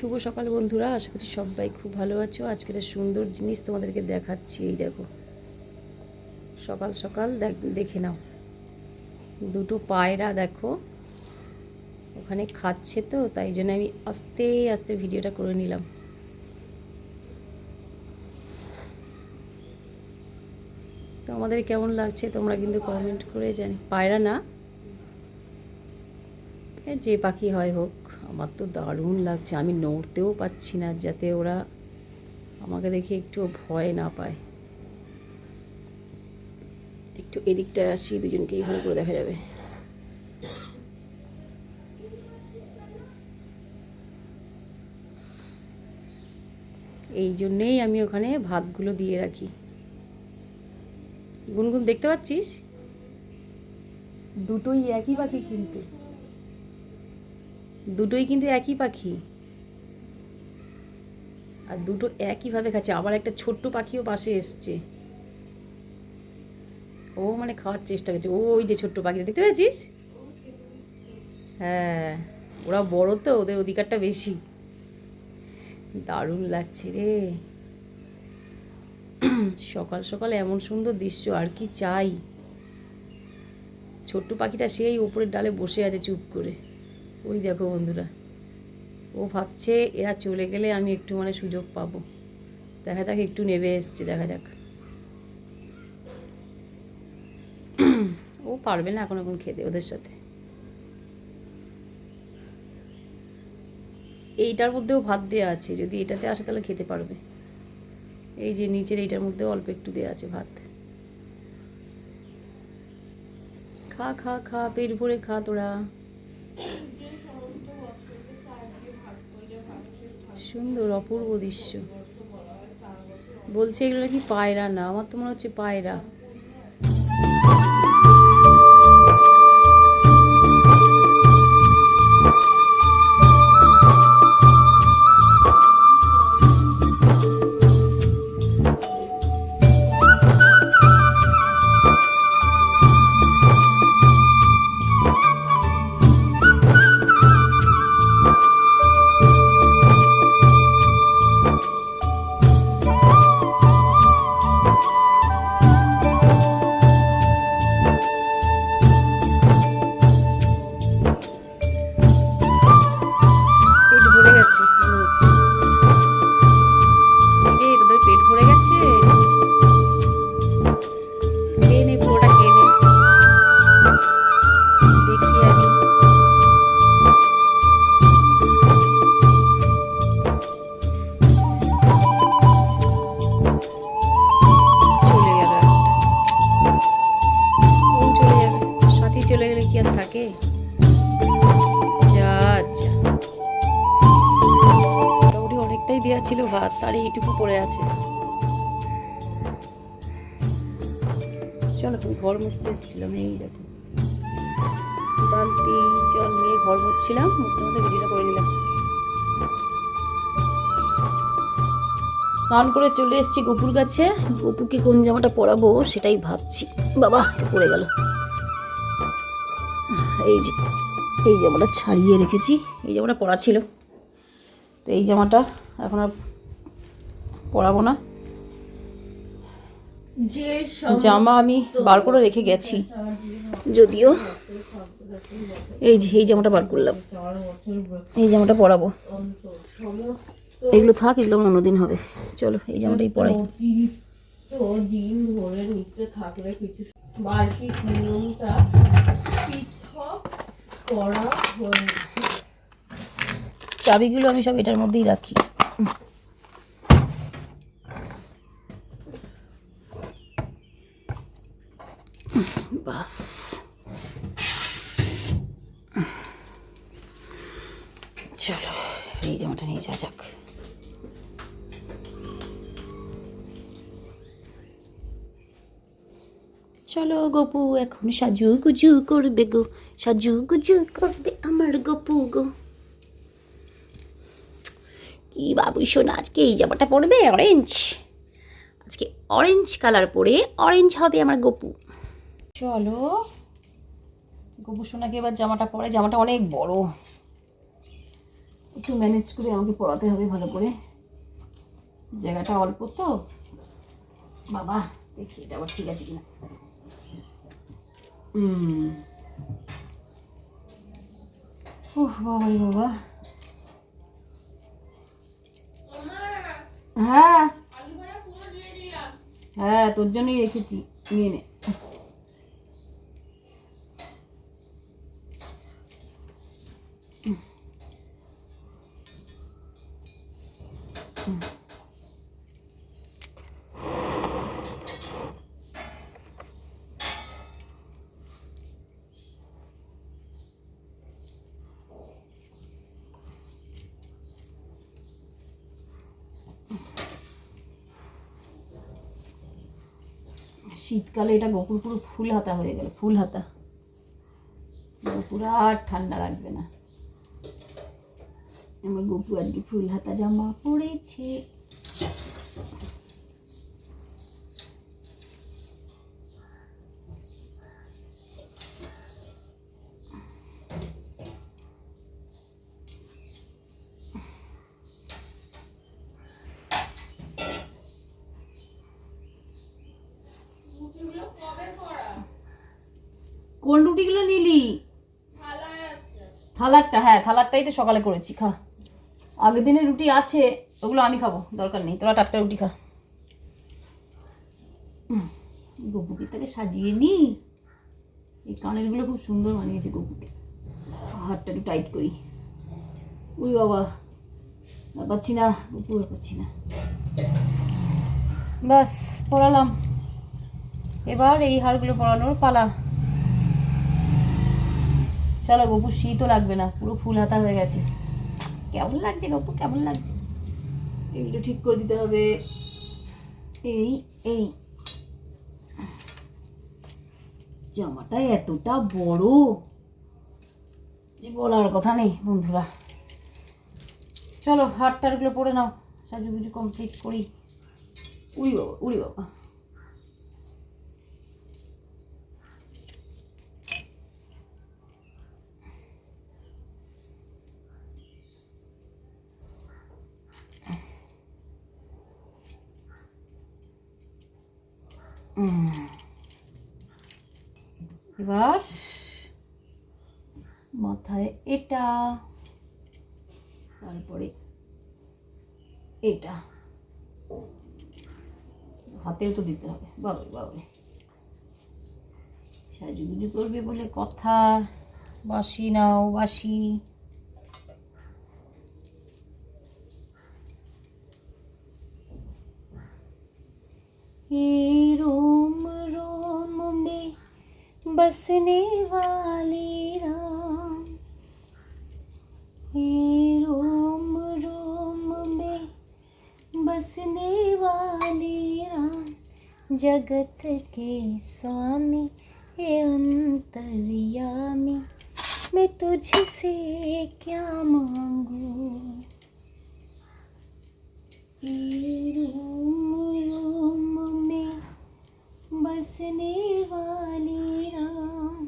শুভ সকাল বন্ধুরা, আশা করি সবাই খুব ভালো আছো। আজকে একটা সুন্দর জিনিস তোমাদেরকে দেখাচ্ছি, এই দেখো। সকাল সকাল দেখ- নাও। দুটো পায়রা দেখো। ওখানে খাচ্ছে তো, তাই জন্য আমি আস্তে আস্তে ভিডিওটা করে নিলাম। তো আমাদের কেমন লাগছে তোমরা কিন্তু কমেন্ট করে জানি, পায়রা না? যে পাখি হয় হোক। আমার তো দারুণ লাগছে। আমি নড়তেও পাচ্ছি না যাতে ওরা আমাকে দেখে একটু ভয় না পায়। একটু এদিকটায় আসি, দুজনকে এইভাবে করে দেখা যাবে। এই জন্যেই আমি ওখানে ভাতগুলো দিয়ে রাখি। গুনগুন, দেখতে পাচ্ছিস? দুটোই একই পাখি কিন্তু। দুটোই কিন্তু একই পাখি। আর দুটো একইভাবে খাচ্ছে। আবার একটা ছোট্ট পাখিও পাশে এসছে। ও মানে খাওয়ার চেষ্টা করছে। ও ওই যে ছোট্ট পাখিটা, দেখতে পেয়েছিস? হ্যাঁ ওরা বড় তো, ওদের অধিকারটা বেশি। দারুণ লাগছে রে। সকাল সকাল এমন সুন্দর দৃশ্য, আর কি চাই। ছোট্ট পাখিটা সেই ওপরের ডালে বসে আছে চুপ করে। ওই দেখো বন্ধুরা, ও ভাবছে এরা চলে গেলে আমি একটু মানে সুযোগ পাবো। দেখা যাক, একটু নেবে এসছে, দেখা যাক। ও পারবে না এখন এখন খেতে ওদের সাথে। এইটার মধ্যেও ভাত দেওয়া আছে, যদি এটাতে আসে তাহলে খেতে পারবে। এই যে নিচের এইটার মধ্যে অল্প একটু দেওয়া আছে ভাত। খা খা খা, পেট ভরে খা তোরা। সুন্দর অপূর্ব দৃশ্য। বলছে এগুলো কি পায়রা না আমার তো মনে হচ্ছে পায়রা। ছিল ভাত এইটুকু পড়ে আছে। চলো আমি ঘর মুছতে এসেছিলাম, এই দেখো। বালতি, জল নিয়ে ঘর মুছছিলাম, মুছতে মুছতে ভিডিওটা করে নিলাম স্নান করে চলে এসেছি গপুর কাছে। গপুকে কোন জামাটা পরাবো সেটাই ভাবছি। বাবা পড়ে গেল। এই যে, এই জামাটা ছাড়িয়ে রেখেছি। এই জামাটা পরা ছিল। তো এই জামাটা এখন আর পরাবো না। জামা আমি বার করে রেখে গেছি। যদিও এই যে এই জামাটা বার করলাম। এই জামাটা পরাবো। এগুলো থাক এগুলো আমার অন্যদিন হবে। চলো এই জামাটাই পরাই। অতিরিক্ত দিন ধরে নিতে থাকলে কিছু বার্ষিক নিয়মটা পৃথক করা হয়েছে চাবিগুলো আমি সব এটার মধ্যেই রাখি। বাস চলো, এই জামাটা নিয়ে যা যাক। চলো গপু, এখন সাজু গুজু করবে গো, সাজু গুজু করবে আমার গপু গো। কি বাবু শোনা, আজকে এই জামাটা পরবে? অরেঞ্জ আজকে অরেঞ্জ কালার পরে অরেঞ্জ হবে আমার গপু। চলো। গপু সোনাকে এবার জামাটা পরে, জামাটা অনেক বড়। একটু ম্যানেজ করে আমাকে পড়াতে হবে ভালো করে। জায়গাটা অল্প তো। বাবা, দেখি এটা আবার ঠিক আছে কিনা। হুম বাবা বাবা। হ্যাঁ। হ্যাঁ তোর জন্যই রেখেছি। নিয়ে নে। শীতকালে এটা গোপুর পুরো ফুল হাতা হয়ে গেল, ফুল হাতা। গোপুর আর ঠান্ডা লাগবে না। আমার গোপু আজকে ফুল হাতা জামা পরেছে। কোন রুটিগুলো নিলি? থালারটা হ্যাঁ থালারটাই তো সকালে করেছি, খা। আগের দিনের রুটি আছে, ওগুলো আমি খাব, দরকার নেই, তোরা টাটকা রুটি খা। গপুকে তাকে সাজিয়ে নি এই কানেরগুলো খুব সুন্দর মানিয়েছে গপুকে। হাতটা একটু টাইট করি। উই বাবা, আর পাচ্ছি না, গপু আর পাচ্ছি না। বাস পড়ালাম। এবার এই হারগুলো পড়ানোর পালা। চলো গপু, শীতও লাগবে না, পুরো ফুল হাতা হয়ে গেছে। কেমন লাগছে গপু, কেমন লাগছে? এগুলো ঠিক করে দিতে হবে। এই এই। জামাটা এতটা বড় যে বলার কথা নেই, বন্ধুরা। চলো হাট টাটগুলো পরে নাও। সাজুগুজু কমপ্লিট করি। উড়ি বাবা উড়ি বাবা। এবার মাথায় এটা, তারপরে এটা। হাতেও তো দিতে হবে। বাবা বাবা সাজুগুজু করবে বলে কথা। বাসি নাও বাসি ये बसने वाले राम, ये रोम रोम में बसने वाले राम, जगत के स्वामी हे अंतर्यामी, मैं तुझसे क्या मांगू? रोम रोम बसने वाले राम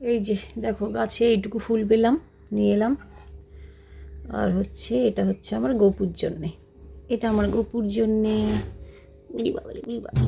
এই যে দেখো গাছে এইটুকু ফুল পেলাম নিয়ে এলাম আর হচ্ছে এটা হচ্ছে আমার গোপুর জন্যে এটা আমার গোপুর জন্যে উলি বাবালি উলি বাবা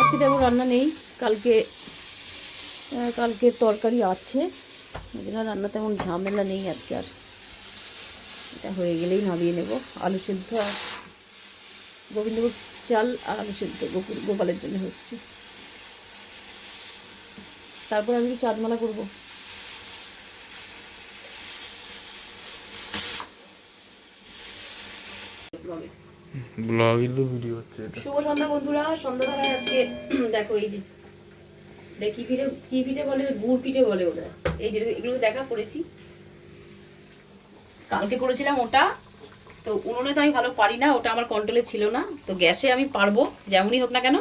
আজকে তেমন রান্না নেই। কালকে কালকে তরকারি আছে। রান্না তেমন ঝামেলা নেই আজকে আর। এটা হয়ে গেলেই নামিয়ে নেব। আলু সেদ্ধ আর গোবিন্দভোগ চাল আর আলু সেদ্ধ গোপালের জন্য হচ্ছে। তারপর আমি চাঁদমালা করব? ব্লগই তো ভিডিও হচ্ছে এটা। শুভ সন্ধ্যা বন্ধুরা, সন্ধ্যাবেলায় আজকে, দেখো এই যে কি পিঠে কি পিঠে বলে, গুড় পিঠে বলে ওটা এই যে এগুলো দেখা করেছি। কালকে করেছিলাম ওটা, তো উনুনে তো আমি ভালো পারি না, ওটা আমার কন্ট্রোলে ছিল না, তো গ্যাসে আমি পারব, যেমনই হোক না কেন।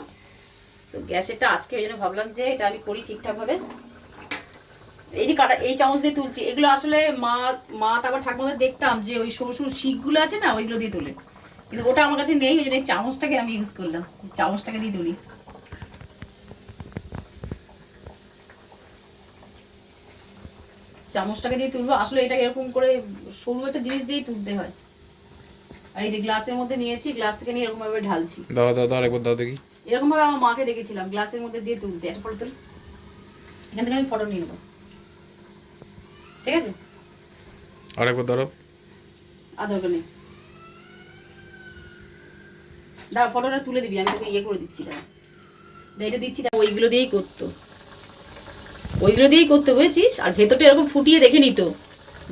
তো গ্যাসেরটা আজকে ওই জন্য ভাবলাম যে এটা আমি করি ঠিকঠাকভাবে। এই যে কাটা, এই চামচ দিয়ে তুলছি, এগুলো আসলে মা মা, তারপর ঠাকুমাদের দেখতাম যে ওই সরু সরু শিকগুলো আছে না, ওইগুলো দিয়ে তোলে। কিন্তু ওটা আমার কাছে নেই ওই জন্য চামচটাকে আমি ইউজ করলাম। চামচটাকে দিয়ে তুলি চামচটাকে দিয়ে তুলবো। আসলে এটা এরকম করে সরু একটা জিনিস দিয়েই তুলতে হয়। আর এই যে গ্লাসের মধ্যে নিয়েছি গ্লাস থেকে নিয়ে এরকম ভাবে ঢালছি। দাও দাও দাও আরেকবার দাও দেখি। এরকম ভাবে আমার মাকে দেখেছিলাম গ্লাসের মধ্যে দিয়ে তুলতে। ফটো তুল। এখান থেকে আমি ফটো নিয়ে নেব। ঠিক আছে? আরেকবার ধরো। আর দরকার নেই। দাঁড়া ফটোটা তুলে দিবি আমি তোকে ইয়ে করে দিচ্ছি দাঁড়া। এটা দিচ্ছি দাঁড়া, ওইগুলো দিয়েই করতো। ওইগুলো দিয়েই করতে বুঝেছিস? আর ভেতরটা এরকম ফুটিয়ে দেখে নিত।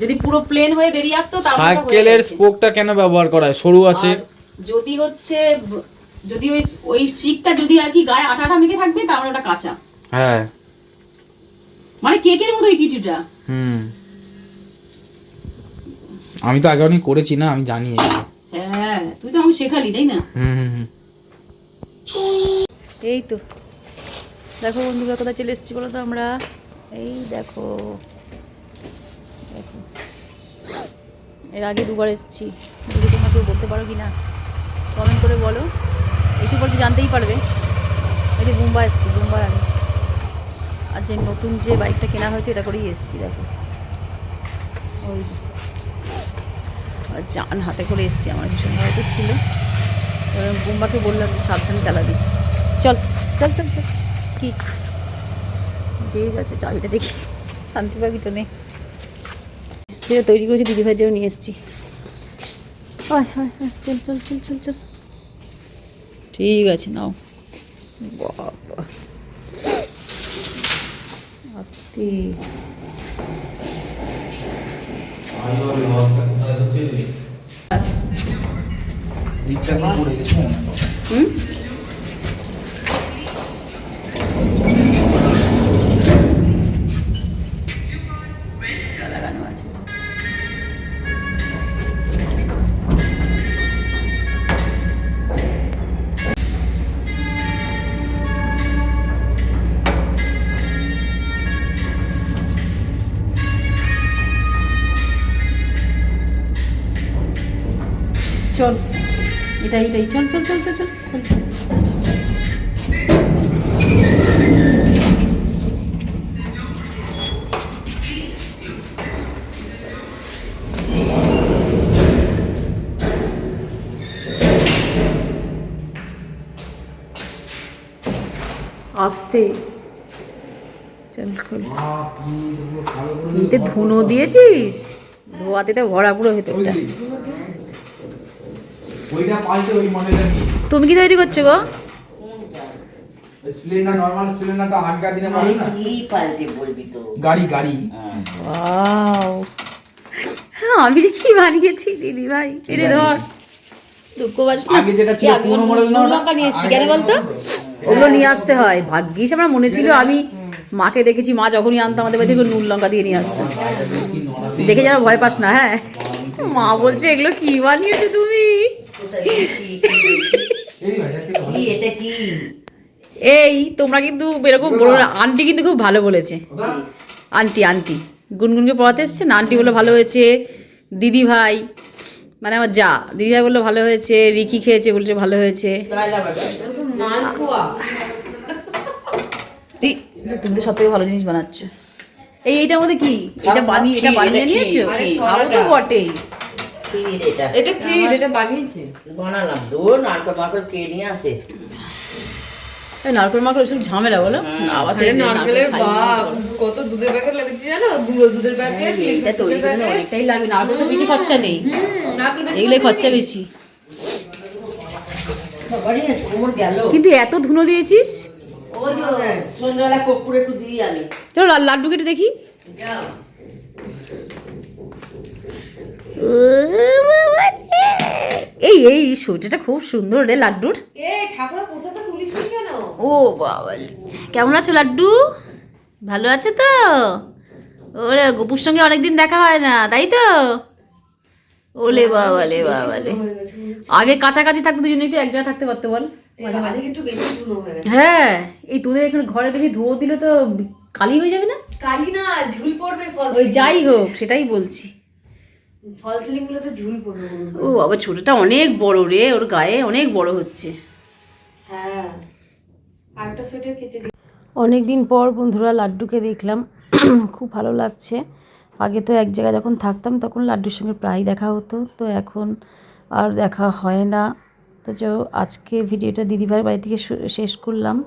যদি পুরো প্লেন হয়ে বেরিয়ে আসতো তাহলে সাইকেলের। স্পোকটা কেন ব্যবহার করা হয়? সরু আছে। যদি হচ্ছে যদি ওই ওই শিকটা যদি আর কি গায়ে আঠা আঠা মেখে থাকবে তাহলে ওটা কাঁচা। হ্যাঁ। মানে কেকের মতোই কিছুটা। হুম। আমি তো আগে অনেক করেছি না আমি জানি। হ্যাঁ তুই তো আমাকে শেখালি তাই না? এই তো দেখো বন্ধুরা কোথায় চলে এসেছি বলো তো আমরা? এই দেখো। দেখো। এর আগে দুবার এসেছি। যদি তোমরা কেউ বলতে পারো কি না কমেন্ট করে বলো। একটু বলতে জানতেই পারবে। এই যে এসেছি বুম্বার আমি আর যে নতুন যে বাইকটা কেনা হয়েছে এটা করেই এসেছি দেখো। ওই যে। আর জান, হাতে করে এসেছি, আমার ভীষণ ভয় করছিল। বুম্বাকে বললাম, সাবধানে চালাবি চল চল চল চল। কি? ঠিক আছে চাবিটা দেখি। শান্তি পাবি তো নেই তৈরি করেছি, দিদি ভাই নিয়ে এসেছি। হয় চল চল চল চল চল। ঠিক আছে, নাও। বাবা। আস্তে। 네. 입장으로 이게 총. 응? এটাই এটাই চল চল চল চল চল। আস্তে। চল খোল। ধুনো দিয়েছিস? ধোয়াতে তো ভরা পুরো ভেতরটা। ওইটা পাল্টে ওই মডেলটা নিয়ে তুমি কি তৈরি করছ গো? স্প্লেন্ডার নরমাল স্প্লেন্ডারটা আগেকার দিনে পাবে না? কি পাল্টে বলবি তো। গাড়ি গাড়ি। ওয়াও। হ্যাঁ আমি যে কি বানিয়েছি দিদি ভাই? এরে ধর। দুঃখ পাস না? আগে যেটা ছিল পুরোনো মডেল না ওটা? এসেছি কেন বলতো? ওগুলো নিয়ে আসতে হয়। ভাগ্যিস আমার মনে ছিল আমি মাকে দেখেছি মা যখনই আনতো আমাদের বাড়ি থেকে নুন লঙ্কা দিয়ে নিয়ে আসতো। দেখে যেন ভয় পাস না হ্যাঁ? মা বলছে এগুলো কি বানিয়েছো তুমি? এই ভাই, তোমরা কিন্তু এরকম বলো না আন্টি কিন্তু খুব ভালো বলেছে। Aunty aunty. গুনগুনকে পড়াতে এসছে? না আন্টি বলে ভালো হয়েছে। দিদি ভাই মানে আমার যা দিদিভাই বলল ভালো হয়েছে রিকি খেয়েছে বলছে ভালো হয়েছে। তুমি তো সব থেকে ভালো জিনিস বানাচ্ছ। এই এইটার মধ্যে কি? এটা বানিয়ে এটা বানিয়ে নিয়েছো? খাব তো। বটেই। ক্ষীর এটা। এটা ক্ষীর এটা বানিয়েছে। বানালাম। দো নারকল মারকল কে নিয়ে আসে? নারকেল ওইসব ঝামেলা বলো। নারকেলের বাপ কত দুধের প্যাকেট লেগেছে জানো? গুঁড়ো দুধের প্যাকেট এটা তৈরি অনেকটাই লাগবে নারকেল তো বেশি খরচা নেই। এগুলো খরচা বেশি। কিন্তু এত ধুনো দিয়েছিস? ওই তো সন্ধ্যাবেলা কর্পূর একটু দিই আমি। চলো লাড্ডুকে একটু দেখি। যাও। এই এই সোজাটা খুব সুন্দর রে লাড্ডুর। ও বাবা কেমন আছো লাড্ডু? ভালো আছো তো? ওরে গপুর সঙ্গে অনেকদিন দেখা হয় না তাই তো? ওলে বাবা লে বাবা লে। আগে কাছাকাছি থাকতো দুজনে একটু এক জায়গায় থাকতে পারতো বল? হয়ে হ্যাঁ এই তোদের এখানে ঘরে বেশি ধোয়া দিলে তো কালি হয়ে যাবে না? কালি না ঝুল পড়বে ওই যাই হোক সেটাই বলছি। ফল সিলিং গুলোতে ঝুল পড়বে ও বাবা ছোটটা অনেক বড় রে ওর গায়ে অনেক বড় হচ্ছে। হ্যাঁ আরেকটা সোয়েটার কেচে দিই। অনেক দিন পর বন্ধুরা লাড্ডুকে দেখলাম খুব ভালো লাগছে। আগে তো এক জায়গায় যখন থাকতাম তখন লাড্ডুর সঙ্গে প্রায় দেখা হতো তো এখন আর দেখা হয় না। তো আজকে ভিডিওটা দিদিভাইয়ের বাড়ি থেকে শু- শেষ করলাম।